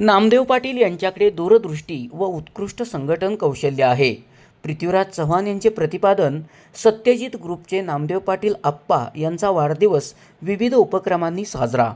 नामदेव पाटील यांच्याकडे दूरदृष्टी व उत्कृष्ट संघटन कौशल्य आहे. पृथ्वीराज चव्हाण यांचे प्रतिपादन सत्यजित ग्रुपचे नामदेव पाटील आप्पा यांचा वाढदिवस विविध उपक्रमांनी साजरा.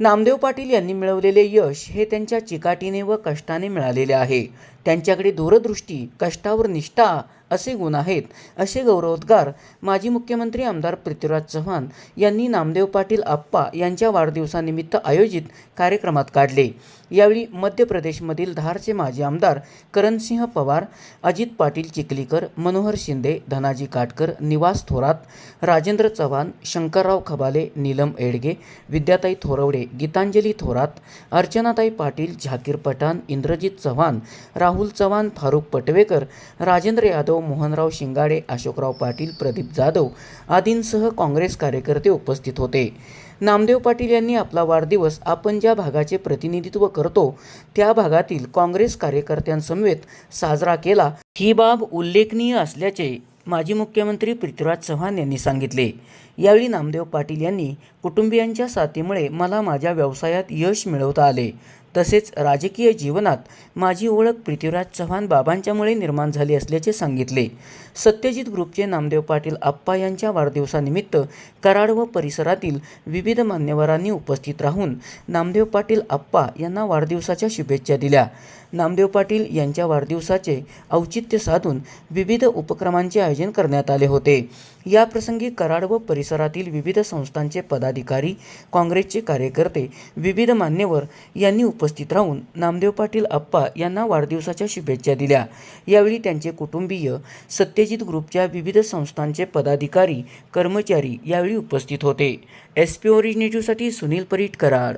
नामदेव पाटील यांनी मिळवलेले यश हे त्यांच्या चिकाटीने व कष्टाने मिळालेले आहे. त्यांच्याकडे दूरदृष्टी कष्टावर निष्ठा असे गुण आहेत असे गौरवोद्गार माजी मुख्यमंत्री आमदार पृथ्वीराज चव्हाण यांनी नामदेव पाटील आप्पा यांच्या वाढदिवसानिमित्त आयोजित कार्यक्रमात काढले. यावेळी मध्य प्रदेशमधील धारचे माजी आमदार करणसिंह पवार अजित पाटील चिखलीकर मनोहर शिंदे धनाजी काटकर निवास थोरात राजेंद्र चव्हाण शंकरराव खबाले नीलम एडगे विद्याताई थोरवडे गीतांजली थोरात अर्चनाताई पाटील झाकीर पठाण इंद्रजित चव्हाण राहुल चव्हाण फारुख पटवेकर राजेंद्र यादव मोहनराव शिंगाडे अशोकराव पाटील प्रदीप जाधव आदींसह काँग्रेस कार्यकर्ते उपस्थित होते. नामदेव पाटील यांनी आपला वाढदिवस आपण ज्या भागाचे प्रतिनिधित्व करतो त्या भागातील काँग्रेस कार्यकर्त्यांसमवेत साजरा केला. ही बाब उल्लेखनीय असल्याचे माजी मुख्यमंत्री पृथ्वीराज चव्हाण यांनी सांगितले. यावेळी नामदेव पाटील यांनी कुटुंबियांच्या साथीमुळे मला माझ्या व्यवसायात यश मिळवता आले. तसेच राजकीय जीवनात माझी ओळख पृथ्वीराज चव्हाण बाबांच्यामुळे निर्माण झाली असल्याचे सांगितले. सत्यजित ग्रुपचे नामदेव पाटील आप्पा यांच्या वाढदिवसानिमित्त कराड व परिसरातील विविध मान्यवरांनी उपस्थित राहून नामदेव पाटील आप्पा यांना वाढदिवसाच्या शुभेच्छा दिल्या. नामदेव पाटील यांच्या वाढदिवसाचे औचित्य साधून विविध उपक्रमांचे आयोजन करण्यात आले होते. याप्रसंगी कराड व परिसरातील विविध संस्थांचे पदाधिकारी काँग्रेसचे कार्यकर्ते विविध मान्यवर यांनी उपस्थित राहून नामदेव पाटील आप्पा यांना वाढदिवसाच्या शुभेच्छा दिल्या. यावेळी त्यांचे कुटुंबीय सत्यजित ग्रुपच्या विविध संस्थांचे पदाधिकारी कर्मचारी यावेळी उपस्थित होते. एस पी ओरिजिनेटिव्हसाठी सुनील परीट कराड.